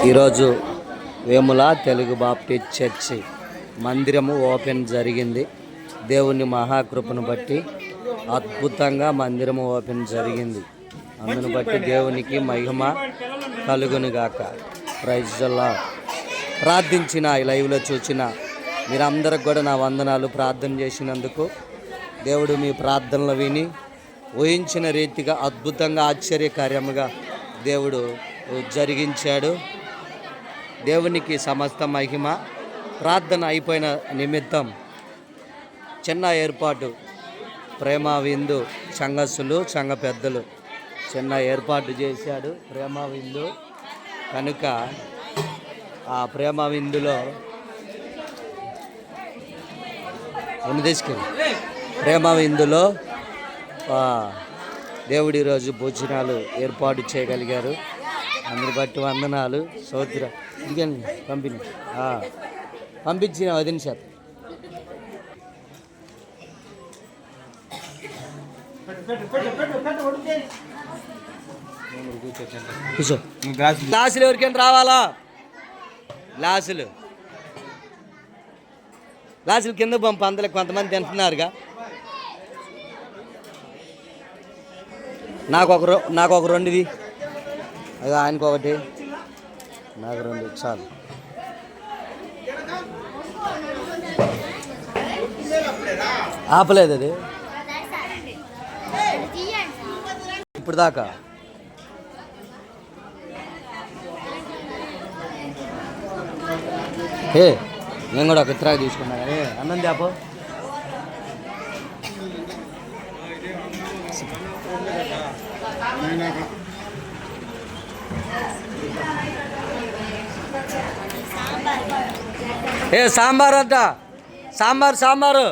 ఈరోజు Vemula Telugu Baptist church మందిరము open జరిగింది. దేవుని మహాకృపను బట్టి అద్భుతంగా మందిరము ఓపెన్ జరిగింది. అందును బట్టి దేవునికి మహిమ కలుగునుగాక ప్రైజ్లా ప్రార్థించిన ఈ లైవ్లో చూసిన మీరందరికి కూడా నా వందనాలు. ప్రార్థన చేసినందుకు దేవుడు మీ ప్రార్థనలు విని ఊహించిన రీతిగా అద్భుతంగా ఆశ్చర్యకార్యముగా దేవుడు జరిగించాడు. దేవునికి సమస్త మహిమ ప్రార్థన అయిపోయిన నిమిత్తం చిన్న ఏర్పాటు ప్రేమ విందు సంఘస్సులు సంఘ పెద్దలు చిన్న ఏర్పాటు చేశాడు ప్రేమ విందు కనుక ఆ ప్రేమ విందులో ఉన్న తీసుకెళ్ళి. ప్రేమ విందులో దేవుడి రోజు భోజనాలు ఏర్పాటు చేయగలిగారు. అందరి బట్టి వందనాలు సోద్ర. ఇదిగండి పంపిణీ పంపించిన వదిన శాతం కూర్చో. గ్లాసులు ఎవరికైనా రావాలా? గ్లాసులు. గ్లాసులు కింద పంపు అందులో కొంతమంది తింటున్నారుగా. నాకు ఒక నాకు ఒక రెండుది. అది ఆయనకు ఒకటి నాకు రెండు చాలు. ఆపలేదు అది. ఇప్పుడు దాకా. ఏ నేను కూడా ఒక ఇతరాగా తీసుకున్నా కానీ అన్నం తేపో ఏ సాంబార్ అంట? సాంబార్ సాంబారు.